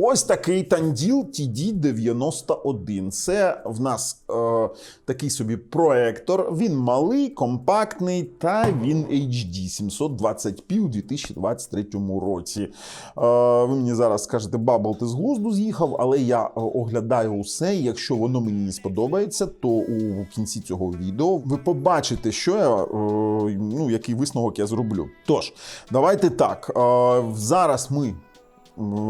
Ось такий Танділ TD91. Це в нас е, такий собі проектор. Він малий, компактний та він HD 720p у 2023 році. Е, ви мені зараз скажете, Бабл, ти з глузду з'їхав, але я е, оглядаю усе. і Якщо воно мені не сподобається, то у кінці цього відео ви побачите, що я е, ну, який висновок я зроблю. Тож, давайте так. Е, зараз ми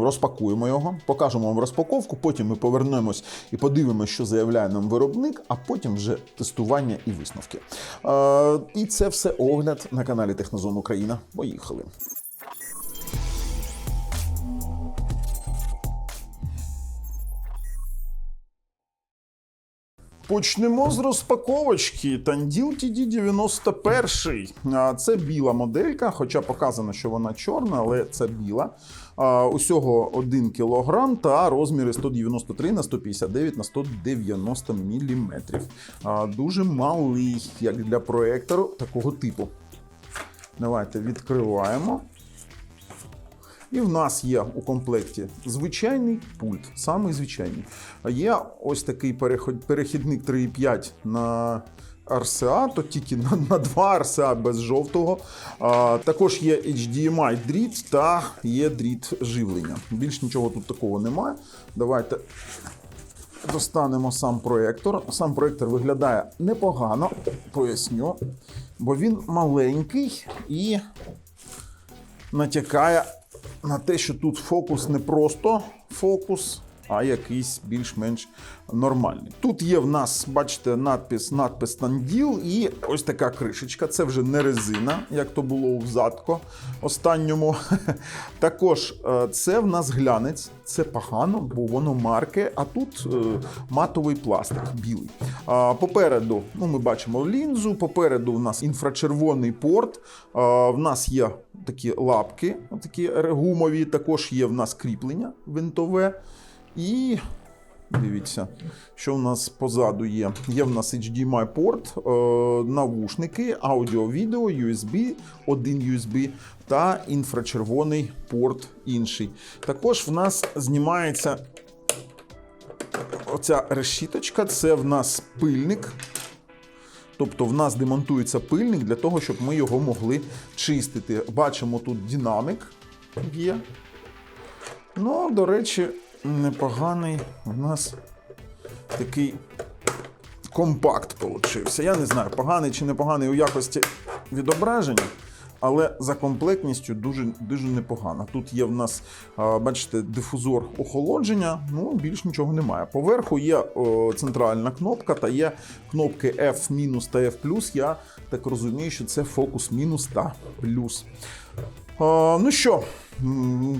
розпакуємо його, покажемо вам розпаковку, потім ми повернемось і подивимося, що заявляє нам виробник, а потім вже тестування і висновки. Е, і це все огляд на каналі Технозон Україна. Поїхали. Почнемо з розпаковочки. Танділ TD91. Це біла моделька, хоча показано, що вона чорна, але це біла. Усього 1 кг та розміри 193 на 159 на 190 мм. Дуже малий, як для проектору такого типу. Давайте відкриваємо. І в нас є у комплекті звичайний пульт, самий звичайний. Є ось такий перехідник 3.5 на RCA, то тільки на, на 2 RCA без жовтого. А, також є HDMI дріт та є дріт живлення. Більш нічого тут такого немає. Давайте достанемо сам проектор. Сам проектор виглядає непогано, поясню, бо він маленький і натякає на те, що тут фокус не просто фокус, а якийсь більш-менш нормальний. Тут є в нас, бачите, надпис, надпис Танділ і ось така кришечка. Це вже не резина, як то було у взатко останньому. Також е, це в нас глянець, це погано, бо воно марке, а тут е, матовий пластик білий. Попереду ну, ми бачимо лінзу, попереду в нас інфрачервоний порт. В нас є такі лапки, такі гумові, також є в нас кріплення винтове. І дивіться, що в нас позаду є. Є в нас HDMI порт, е, навушники, аудіо-відео, USB, один USB та інфрачервоний порт інший. Також в нас знімається оця решіточка, це в нас пильник. Тобто в нас демонтується пильник для того, щоб ми його могли чистити. Бачимо тут динамик є. Ну, до речі, непоганий у нас такий компакт получився. Я не знаю, поганий чи непоганий у якості відображення, але за комплектністю дуже дуже непогано. Тут є в нас, бачите, дифузор охолодження, ну більш нічого немає. Поверху є центральна кнопка та є кнопки F- та F+. Я так розумію, що це фокус мінус та плюс. Ну що,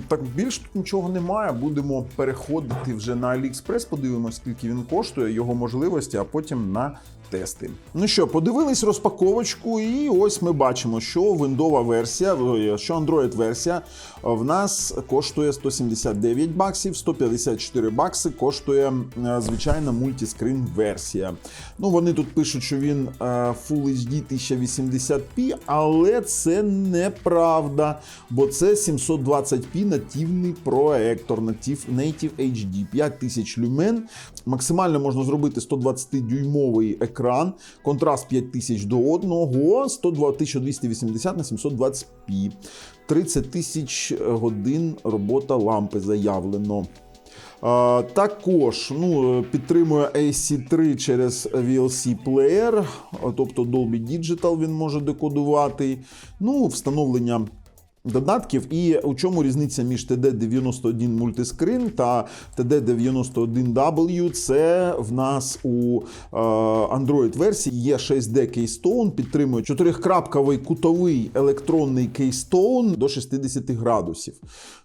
так більш тут нічого немає. Будемо переходити вже на AliExpress, подивимося, скільки він коштує, його можливості, а потім на тести. Ну що, подивились розпаковочку, і ось ми бачимо, що виндова версія, що Android версія в нас коштує 179 баксів, 154 бакси коштує е, звичайна мультіскрин версія. Ну, вони тут пишуть, що він е, Full HD 1080p, але це неправда, бо це 720p нативний проектор, натив Native HD 5000 люмен. Максимально можна зробити 120-дюймовий екран, контраст 5000 до 1, 102 1280 на 720p. 30 тисяч годин робота лампи заявлено. Також ну, підтримує AC3 через VLC плеєр, тобто Dolby Digital він може декодувати. Ну, встановлення додатків. І у чому різниця між TD91 мультискрин та TD91W? Це в нас у е, Android версії є 6D Keystone, підтримує 4-крапковий кутовий електронний Keystone до 60 градусів.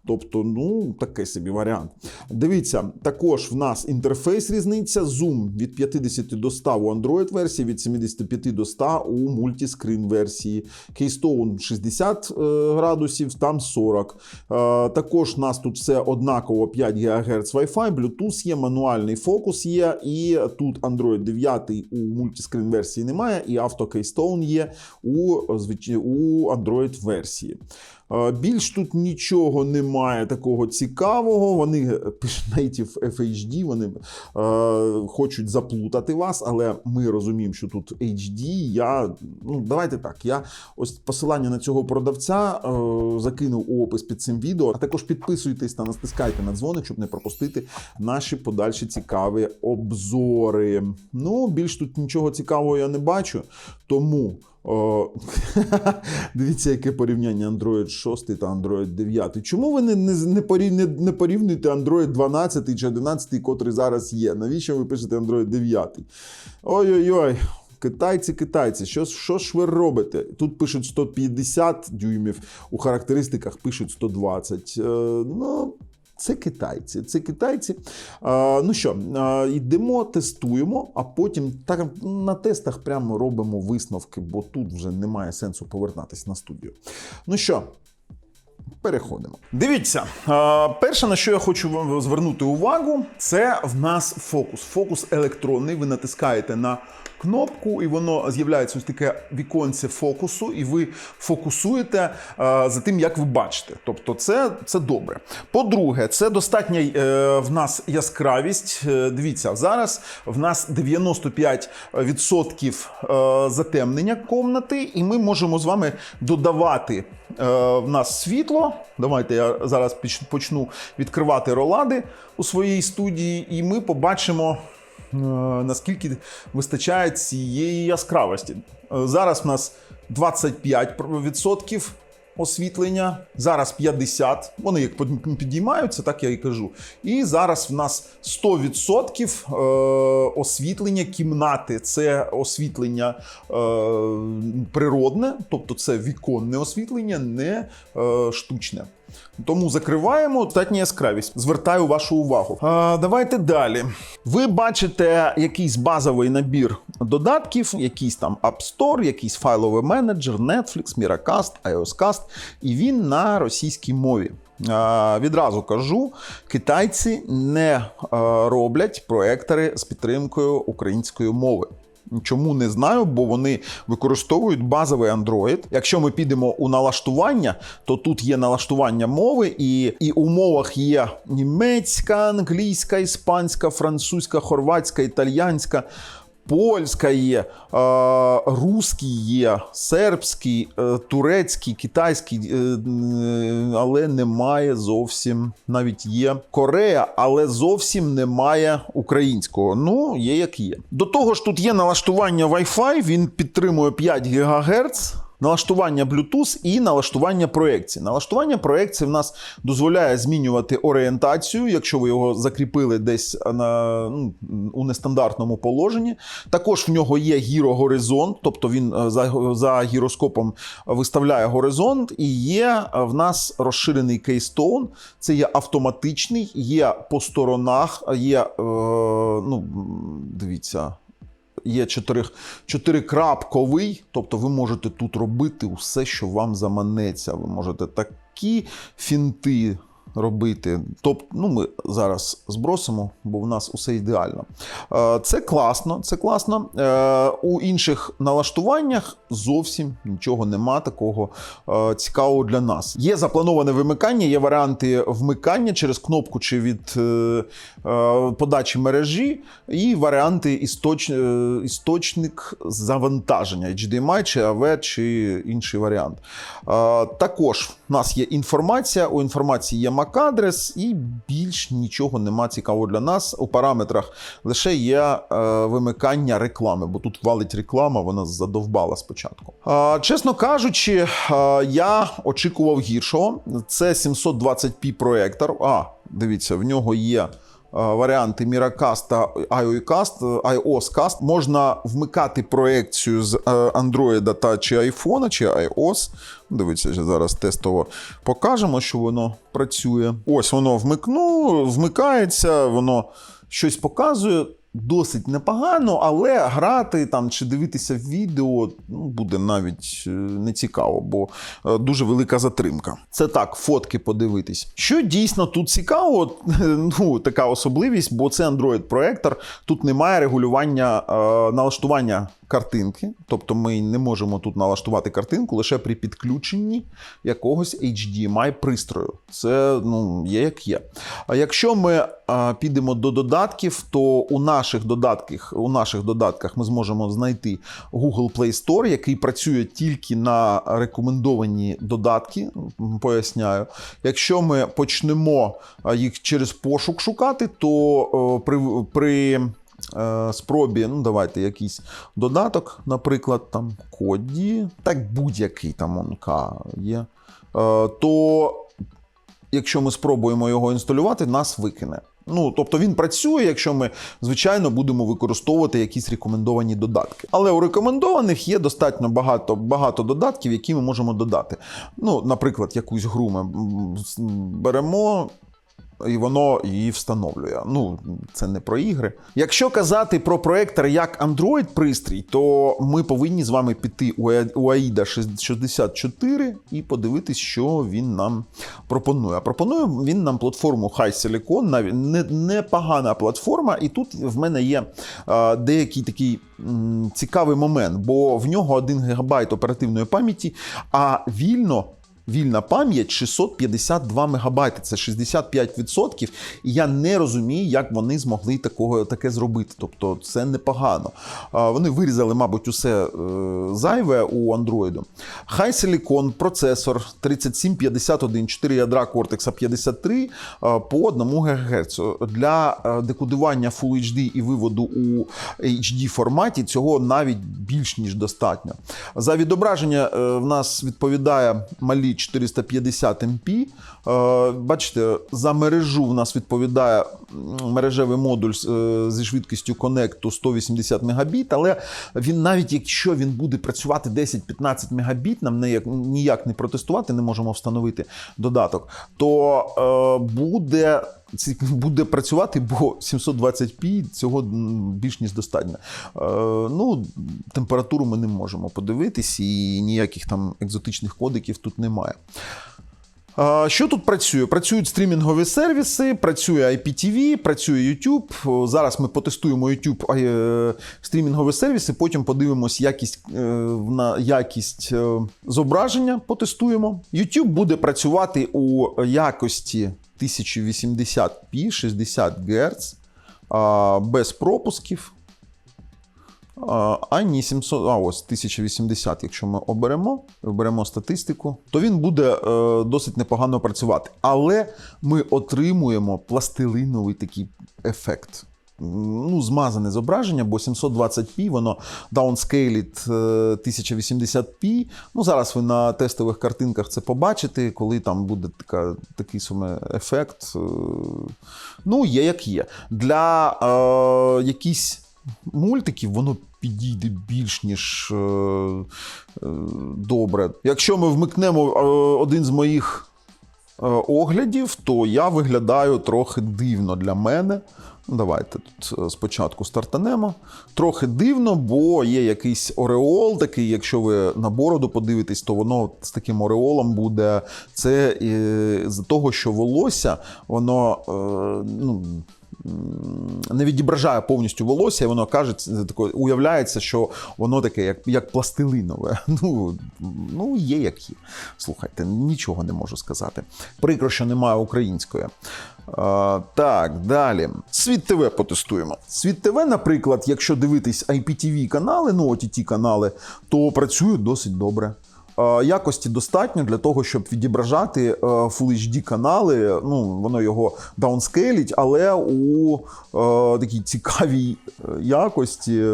Тобто, ну, такий собі варіант. Дивіться, також в нас інтерфейс різниця, зум від 50 до 100 у Android версії, від 75 до 100 у мультіскрин версії. Keystone 60 е, градусів, там 40. Е, також у нас тут все однаково 5 ГГц Wi-Fi, Bluetooth є, мануальний фокус є, і тут Android 9 у мультіскрін версії немає, і авто Keystone є у, у Android версії. Е, Більш тут нічого немає такого цікавого. Вони е, Native FHD, вони е, хочуть заплутати вас, але ми розуміємо, що тут HD. Я ну давайте так. Я ось посилання на цього продавця е, закинув у опис під цим відео. А також підписуйтесь та натискайте на дзвоник, щоб не пропустити наші подальші цікаві обзори. Ну, більш тут нічого цікавого я не бачу, тому. О, дивіться, яке порівняння Android 6 та Android 9. Чому ви не, не, не, порів- не, не порівнюєте Android 12 чи 11, котрий зараз є? Навіщо ви пишете Android 9? Ой-ой-ой. Китайці, китайці, що, що ж ви робите? Тут пишуть 150 дюймів, у характеристиках пишуть 120. Е, ну, це китайці. Це китайці. Ну що, йдемо, тестуємо, а потім так на тестах прямо робимо висновки, бо тут вже немає сенсу повертатись на студію. Ну що. Переходимо. Дивіться, перше, на що я хочу вам звернути увагу, це в нас фокус. Фокус електронний. Ви натискаєте на кнопку, і воно з'являється ось таке віконце фокусу, і ви фокусуєте а, за тим, як ви бачите. Тобто, це, це добре. По-друге, це достатня е, в нас яскравість. Е, Дивіться, зараз в нас 95% е, затемнення комнати, і ми можемо з вами додавати е, в нас світло. Давайте я зараз почну відкривати ролади у своїй студії, і ми побачимо. Е, Наскільки вистачає цієї яскравості? Е, Зараз в нас 25% освітлення, зараз 50%. Вони як підіймаються, так я і кажу. І зараз в нас 100% е, освітлення кімнати. Це освітлення природне, тобто це віконне освітлення, не штучне. Тому закриваємо достатня яскравість. Звертаю вашу увагу. А, давайте далі. Ви бачите якийсь базовий набір додатків, якийсь там App Store, якийсь файловий менеджер, Netflix, Miracast, iOScast, і він на російській мові. А, відразу кажу, китайці не роблять проектори з підтримкою української мови. Чому не знаю, бо вони використовують базовий Android. Якщо ми підемо у налаштування, то тут є налаштування мови, і, і у мовах є німецька, англійська, іспанська, французька, хорватська, італьянська. Польська є, русський є, сербський, е, турецький, китайський, е, але немає зовсім. Навіть є Корея, але зовсім немає українського. Ну, є як є. До того ж, тут є налаштування Wi-Fi, він підтримує 5 ГГц. Налаштування Bluetooth і налаштування проекції. Налаштування проекції в нас дозволяє змінювати орієнтацію, якщо ви його закріпили десь на, ну, у нестандартному положенні. Також в нього є гірогоризонт, тобто він е, за, за гіроскопом виставляє горизонт, і є е, в нас розширений кейстоун. Це є автоматичний, є по сторонах, є, е, ну, дивіться є чотири, чотирикрапковий, тобто ви можете тут робити усе, що вам заманеться. Ви можете такі фінти робити. Тобто, ну ми зараз збросимо, бо в нас усе ідеально. Е, Це класно, це класно. Е, У інших налаштуваннях зовсім нічого нема такого е, цікавого для нас. Є заплановане вимикання, є варіанти вмикання через кнопку чи від подачі мережі, і варіанти істоч, істочник завантаження HDMI чи AV, чи інший варіант. Також в нас є інформація. У інформації є MAC-адрес, і більш нічого нема цікавого для нас. У параметрах лише є е, вимикання реклами, бо тут валить реклама, вона задовбала спочатку. Е, Чесно кажучи, е, я очікував гіршого. Це 720p проектор. А, дивіться, в нього є. Е, Варіанти Miracast та iOScast, iOScast. можна вмикати проекцію з е, Android та чи iPhone, чи iOS. Дивіться, зараз тестово покажемо, що воно працює. Ось воно вмикну, вмикається, воно щось показує. Досить непогано, але грати там чи дивитися відео ну, буде навіть е, не цікаво, бо е, дуже велика затримка. Це так, фотки подивитись. Що дійсно тут цікаво, ну така особливість, бо це Android-проектор. Тут немає регулювання е, налаштування картинки, тобто ми не можемо тут налаштувати картинку лише при підключенні якогось HDMI пристрою. Це ну, є як є. А якщо ми а, підемо до додатків, то у наших додатках, у наших додатках ми зможемо знайти Google Play Store, який працює тільки на рекомендовані додатки. Поясняю. Якщо ми почнемо їх через пошук шукати, то о, при, при е, спробі, ну давайте якийсь додаток, наприклад, там коді, так будь-який там ОНК є, е, то якщо ми спробуємо його інсталювати, нас викине. Ну, тобто він працює, якщо ми, звичайно, будемо використовувати якісь рекомендовані додатки. Але у рекомендованих є достатньо багато, багато додатків, які ми можемо додати. Ну, наприклад, якусь гру ми беремо. І воно її встановлює. Ну, це не про ігри. Якщо казати про проектор як Android пристрій, то ми повинні з вами піти у AIDA 64 і подивитись, що він нам пропонує. А пропонує він нам платформу High Silicon, непогана платформа, і тут в мене є деякий такий цікавий момент, бо в нього 1 ГБ оперативної пам'яті, а вільно. Вільна пам'ять 652 мегабайти, це 65%. І я не розумію, як вони змогли такого, таке зробити. Тобто це непогано. Вони вирізали, мабуть, усе е, зайве у Android. High Silicon процесор 3751, 4 ядра Cortex 53 е, по 1 ГГц. Для е, декодування Full HD і виводу у HD форматі цього навіть більш ніж достатньо. За відображення в нас відповідає малі 450 МП. Е, Бачите, за мережу в нас відповідає мережевий модуль е, зі швидкістю коннекту 180 Мбіт, але він навіть якщо він буде працювати 10-15 Мбіт, нам ніяк, ніяк не протестувати, не можемо встановити додаток, то е, буде. Буде працювати, бо 720p цього більш ніж достатньо. Е, ну, температуру ми не можемо подивитись, і ніяких там екзотичних кодиків тут немає. Що тут працює? Працюють стрімінгові сервіси, працює IPTV, працює YouTube. Зараз ми потестуємо YouTube е, стрімінгові сервіси, потім подивимось якість, е, на якість зображення, потестуємо. YouTube буде працювати у якості 1080p 60 Гц без пропусків. Ані а ні, 700, а ось 1080, якщо ми оберемо, оберемо статистику, то він буде е, досить непогано працювати. Але ми отримуємо пластилиновий такий ефект. Ну, змазане зображення, бо 720p, воно downscaled е, 1080p. Ну, зараз ви на тестових картинках це побачите, коли там буде така, такий саме ефект. Е, Ну, є як є. Для е, якісь мультиків воно підійде більш ніж е, е, добре. Якщо ми вмикнемо е, один з моїх е, оглядів, то я виглядаю трохи дивно для мене. Ну, Давайте тут е, спочатку стартанемо. Трохи дивно, бо є якийсь ореол такий, якщо ви на бороду подивитесь, то воно з таким ореолом буде. Це е, з того, що волосся, воно е, ну, не відображає повністю волосся, і воно каже, це уявляється, що воно таке, як, як пластилинове. Ну, ну, є як є. Слухайте, нічого не можу сказати. Прикро, що немає української. А, так, далі. Світ ТВ потестуємо. Світ ТВ, наприклад, якщо дивитись IPTV канали, ну OTT канали, то працюють досить добре. Е, Якості достатньо для того, щоб відображати е, Full HD канали. Ну, воно його даунскейлить, але у е, такій цікавій якості.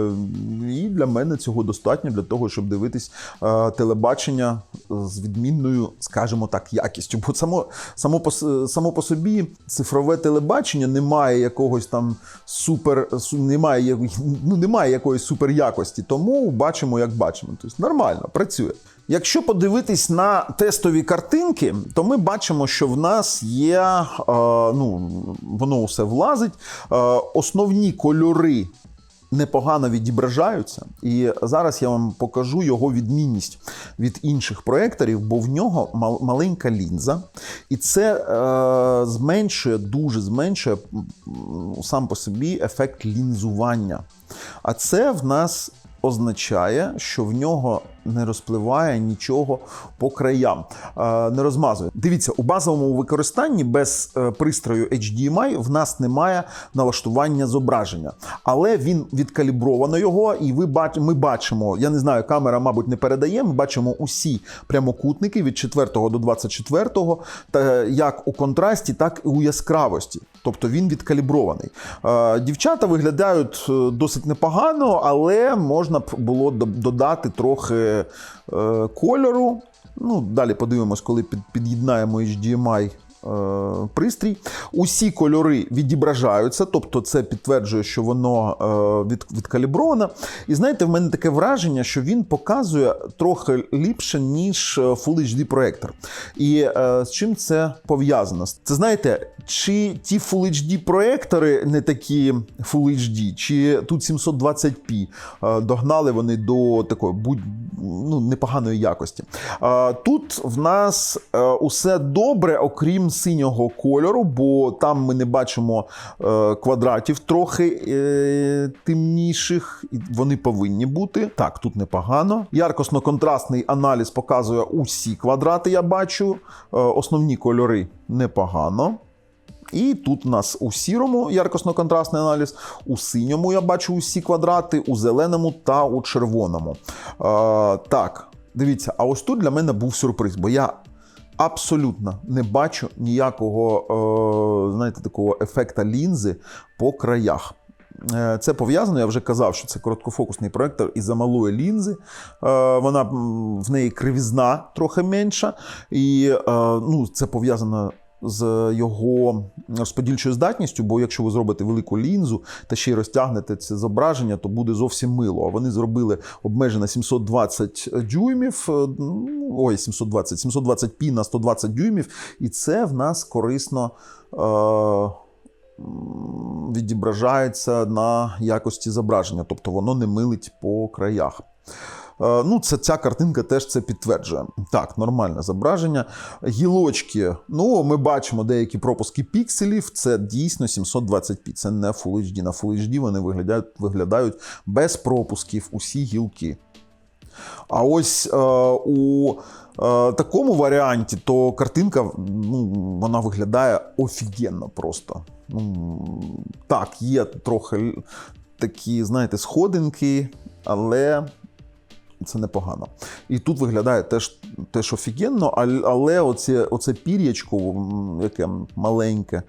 І для мене цього достатньо для того, щоб дивитись телебачення з відмінною, скажімо так, якістю. Бо само, само, по, само по собі цифрове телебачення не має якогось там супер, немає, ну, немає якоїсь супер. Тому бачимо, як бачимо. Тобто нормально, працює. Якщо подивитись на тестові картинки, то ми бачимо, що в нас є, е, ну, воно все влазить. Е, основні кольори непогано відображаються. І зараз я вам покажу його відмінність від інших проекторів, бо в нього мал- маленька лінза, і це е, зменшує, дуже зменшує сам по собі ефект лінзування. А це в нас означає, що в нього не розпливає нічого по краям, е, не розмазує. Дивіться, у базовому використанні без е, пристрою HDMI в нас немає налаштування зображення, але він відкалібровано його, і ви бач, ми бачимо. Я не знаю, камера, мабуть, не передає. Ми бачимо усі прямокутники від 4 до 24, та як у контрасті, так і у яскравості. Тобто він відкалібрований. Е, Дівчата виглядають е, досить непогано, але можна б було додати трохи е, кольору. Ну, далі подивимось, коли під, під'єднаємо HDMI. Е, Пристрій. Усі кольори відображаються, тобто це підтверджує, що воно е, від, відкалібровано. І знаєте, в мене таке враження, що він показує трохи ліпше, ніж е, Full HD проектор. І з чим це пов'язано? Це знаєте, чи ті Full HD проектори не такі Full HD, чи тут 720p е, догнали вони до такої будь ну, непоганої якості. Тут в нас усе добре, окрім синього кольору, бо там ми не бачимо е, квадратів трохи е, темніших, і вони повинні бути. Так, тут непогано. Яркосно-контрастний аналіз показує усі квадрати, я бачу. Е, Основні кольори непогано. І тут у нас у сірому яркосно-контрастний аналіз, у синьому я бачу усі квадрати, у зеленому та у червоному. Е, так, дивіться, а ось тут для мене був сюрприз, бо я абсолютно не бачу ніякого, е, знаєте, такого ефекта лінзи по краях. Е, Це пов'язано, я вже казав, що це короткофокусний проектор із замалої лінзи. Е, Вона в неї кривізна трохи менша, і ну, це пов'язано з його розподільчою здатністю, бо якщо ви зробите велику лінзу та ще й розтягнете це зображення, то буде зовсім мило. А вони зробили обмежено 720 дюймів, е, ну, ой, 720, 720p на 120 дюймів, і це в нас корисно. Е- відображається на якості зображення, тобто воно не милить по краях. Е, Ну, це, ця картинка теж це підтверджує. Так, нормальне зображення. Гілочки. Ну, ми бачимо деякі пропуски пікселів. Це дійсно 720p. Це не Full HD. На Full HD вони виглядають, виглядають без пропусків усі гілки. А ось е, у е, такому варіанті, то картинка ну, вона виглядає офігенно просто. Ну, так, є трохи такі, знаєте, сходинки, але це непогано. І тут виглядає теж, теж офігенно, але оце, оце пір'ячко, яке маленьке.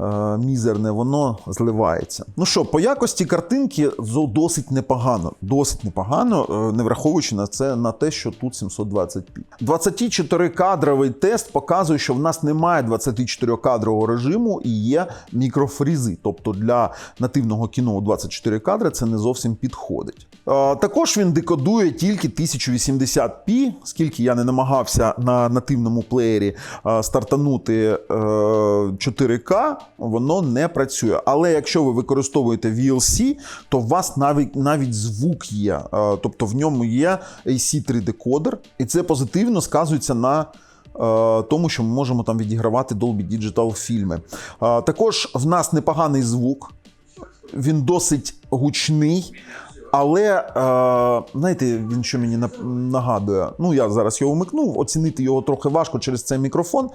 Е, Мізерне, воно зливається. Ну що, по якості картинки досить непогано. Досить непогано, е, не враховуючи на це на те, що тут 720p. 24-кадровий тест показує, що в нас немає 24-кадрового режиму і є мікрофрізи. Тобто для нативного кіно у 24 кадри це не зовсім підходить. Е, Також він декодує тільки 1080p, скільки я не намагався на нативному плеєрі стартанути е, 4К, воно не працює. Але якщо ви використовуєте VLC, то у вас навіть навіть звук є. Е, Тобто в ньому є AC3 декодер, і це позитивно сказується на. е, Тому що ми можемо там відігравати Dolby Digital фільми. Е, Також в нас непоганий звук, він досить гучний. Але е, знаєте, він що мені нагадує? Ну, я зараз його вмикнув, оцінити його трохи важко через цей мікрофон. Е,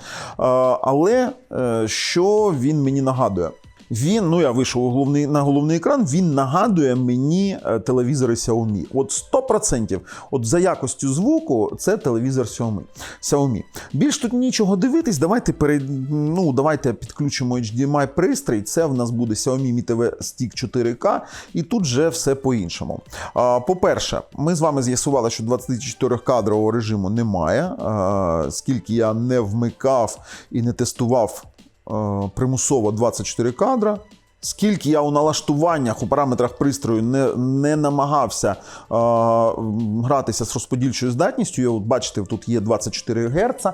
але е, що він мені нагадує? Він, ну я вийшов у головний, на головний екран, він нагадує мені е, телевізори Xiaomi. От 100%. От за якостю звуку це телевізор Xiaomi. Xiaomi. Більш тут нічого дивитись. Давайте перед, ну, давайте підключимо HDMI пристрій. Це в нас буде Xiaomi Mi TV Stick 4K, і тут вже все по-іншому. По-перше, ми з вами з'ясували, що 24-кадрового режиму немає. Скільки я не вмикав і не тестував примусово 24 кадра. Скільки я у налаштуваннях у параметрах пристрою не, не намагався е, гратися з розподільчою здатністю, я, от бачите, тут є 24 Гц, е,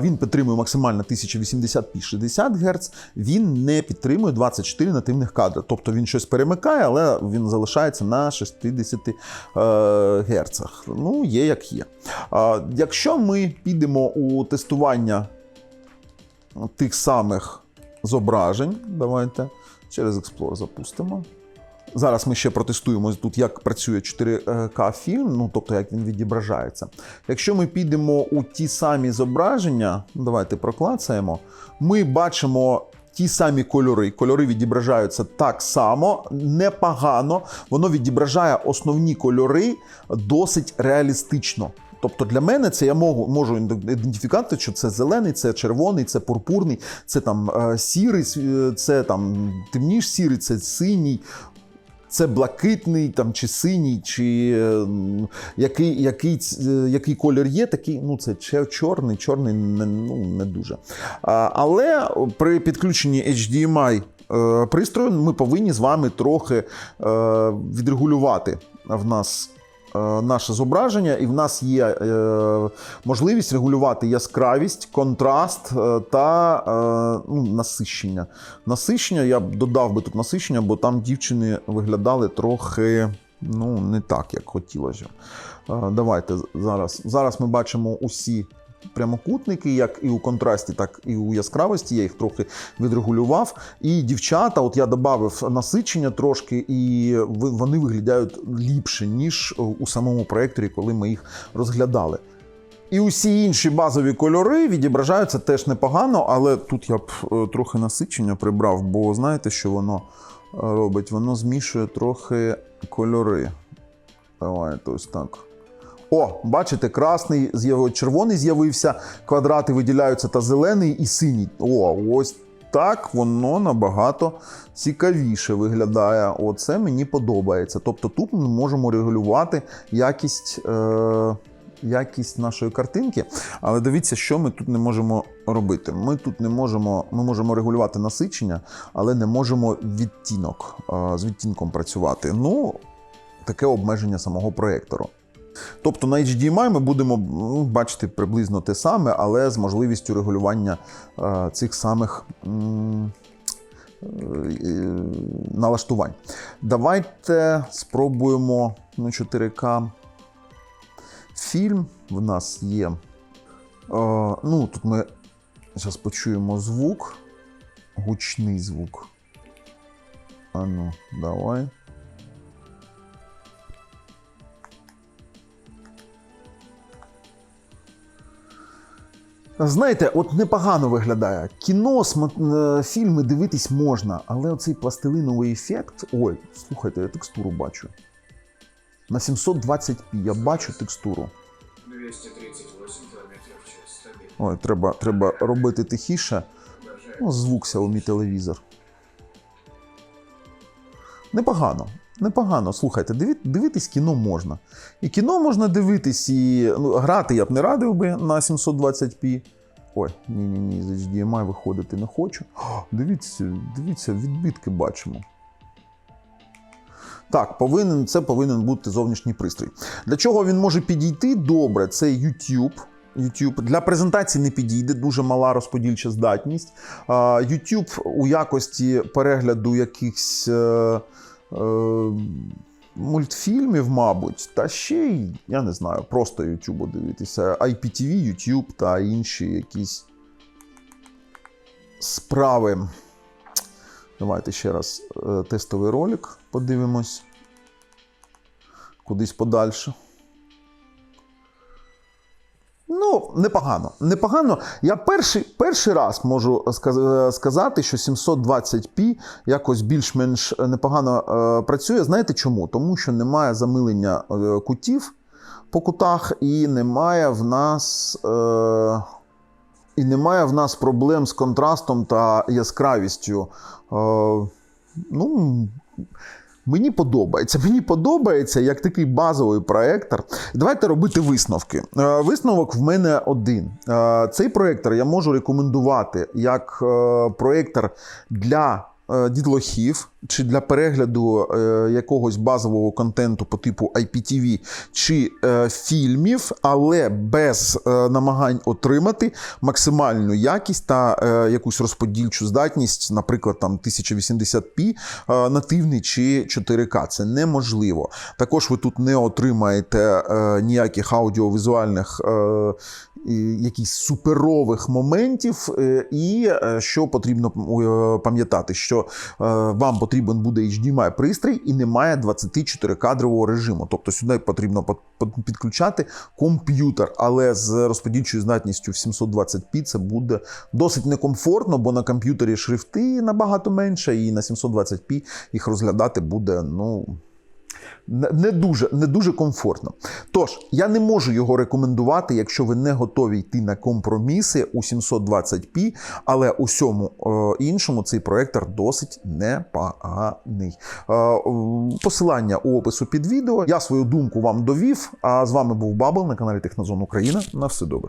він підтримує максимально 1080p 60 Гц, він не підтримує 24 нативних кадри. Тобто він щось перемикає, але він залишається на 60 е, Гц. Ну, є як є. Е, якщо ми підемо у тестування тих самих зображень, давайте через Explorer запустимо. Зараз ми ще протестуємо тут, як працює 4К фільм, ну тобто як він відображається. Якщо ми підемо у ті самі зображення, давайте проклацаємо, ми бачимо. Ті самі кольори. Кольори відображаються так само, непогано. Воно відображає основні кольори досить реалістично. Тобто для мене це я можу, можу ідентифікувати, що це зелений, це червоний, це пурпурний, це там е, сірий, е, це там темніш сірий, це синій. Це блакитний там, чи синій, чи е, який, який, е, який колір є, такий, ну це чорний, чорний не, ну, не дуже. А, але при підключенні HDMI е, пристрою ми повинні з вами трохи е, відрегулювати в нас. Е, Наше зображення, і в нас є е, можливість регулювати яскравість, контраст е, та ну, насищення. Насищення я б додав би тут насищення, бо там дівчини виглядали трохи ну, не так, як хотілося. Давайте зараз. Зараз ми бачимо усі прямокутники, як і у контрасті, так і у яскравості. Я їх трохи відрегулював. І дівчата, от я додав насичення трошки, і вони виглядають ліпше, ніж у самому проєкторі, коли ми їх розглядали. І усі інші базові кольори відображаються теж непогано, але тут я б е, трохи насичення прибрав, бо знаєте, що воно е, робить? Воно змішує трохи кольори. Давайте ось так. О, бачите, красний, з'яв- червоний з'явився, квадрати виділяються та зелений і синій. О, ось так воно набагато цікавіше виглядає. Оце мені подобається. Тобто тут ми можемо регулювати якість. Е- якість нашої картинки. Але дивіться, що ми тут не можемо робити. Ми тут не можемо, ми можемо регулювати насичення, але не можемо відтінок е, з відтінком працювати. Ну, таке обмеження самого проєктору. Тобто на HDMI ми будемо ну, бачити приблизно те саме, але з можливістю регулювання е, цих самих. м, е, Налаштувань. Давайте спробуємо на 4К фільм в нас є. Е, ну, тут ми зараз почуємо звук, гучний звук. А ну, давай. Знаєте, от непогано виглядає. Кіно, е, фільми дивитись можна, але оцей пластилиновий ефект. Ой, слухайте, я текстуру бачу. На 720p я бачу текстуру. 238 км в час. Ой, треба, треба робити тихіше. Ну, звук Xiaomi телевізор. Непогано. Непогано. Слухайте, дивитись кіно можна. І кіно можна дивитись, і ну, грати я б не радив би на 720p. Ой, ні-ні ні, з HDMI виходити не хочу. О, дивіться, дивіться, відбитки бачимо. Так, повинен, це повинен бути зовнішній пристрій. Для чого він може підійти добре? Це YouTube. YouTube. Для презентації не підійде, дуже мала розподільча здатність. YouTube у якості перегляду якихось е, мультфільмів, мабуть, та ще й, я не знаю, просто YouTube дивитися. IPTV, YouTube та інші якісь справи. Давайте ще раз е, тестовий ролик подивимось. Кудись подальше. Ну, непогано. Непогано. Я перший, перший раз можу сказати, що 720p якось більш-менш непогано е, працює. Знаєте чому? Тому що немає замилення е, кутів по кутах, і немає в нас. Е, і немає в нас проблем з контрастом та яскравістю. Е, ну, Мені подобається. Мені подобається як такий базовий проектор. Давайте робити висновки. Е, Висновок в мене один. Е, Цей проектор я можу рекомендувати як е, проектор для дітлохів. Чи для перегляду е, якогось базового контенту по типу IPTV чи е, фільмів, але без е, намагань отримати максимальну якість та якусь розподільчу здатність, наприклад, там 1080p е, нативний чи 4К. Це неможливо. Також ви тут не отримаєте ніяких аудіовізуальних. Якісь суперових моментів, і що потрібно пам'ятати, що вам потрібен буде HDMI пристрій і немає 24 кадрового режиму. Тобто сюди потрібно по- по- підключати комп'ютер, але з розподільчою здатністю в 720p це буде досить некомфортно, бо на комп'ютері шрифти набагато менше, і на 720p їх розглядати буде ну. Не дуже, не дуже комфортно. Тож, я не можу його рекомендувати, якщо ви не готові йти на компроміси у 720p, але усьому е, іншому цей проектор досить непоганий. Е, посилання у опису під відео. Я свою думку вам довів. А з вами був Бабл на каналі Технозон Україна. На все добре.